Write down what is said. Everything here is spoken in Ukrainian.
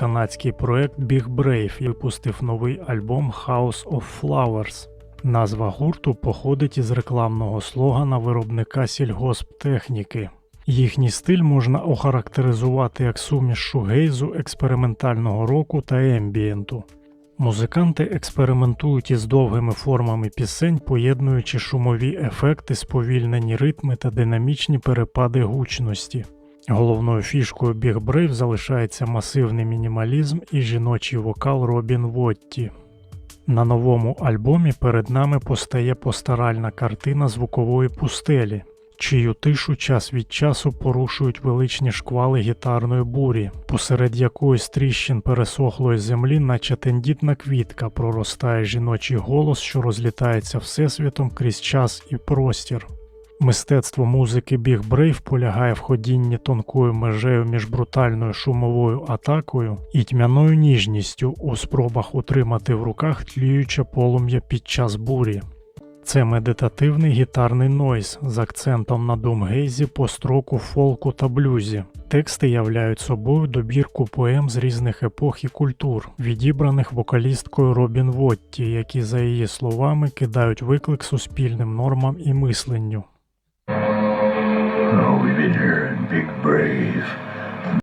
канадський проект Big Brave випустив новий альбом House of Flowers. Назва гурту походить із рекламного слогана виробника сільгосптехніки. Їхній стиль можна охарактеризувати як суміш шугейзу, експериментального року та ембієнту. Музиканти експериментують із довгими формами пісень, поєднуючи шумові ефекти, сповільнені ритми та динамічні перепади гучності. Головною фішкою Big Brave залишається масивний мінімалізм і жіночий вокал Робін Вотті. На новому альбомі перед нами постає постаральна картина звукової пустелі, чию тишу час від часу порушують величні шквали гітарної бурі, посеред якої з тріщин пересохлої землі, наче тендітна квітка, проростає жіночий голос, що розлітається всесвітом крізь час і простір. Мистецтво музики Brave полягає в ходінні тонкою межею між брутальною шумовою атакою і тьмяною ніжністю у спробах утримати в руках тліюче полум'я під час бурі. Це медитативний гітарний нойз з акцентом на думгейзі, построку, фолку та блюзі. Тексти являють собою добірку поем з різних епох і культур, відібраних вокалісткою Робін Вотті, які, за її словами, кидають виклик суспільним нормам і мисленню. Oh, we've been hearing Big Brave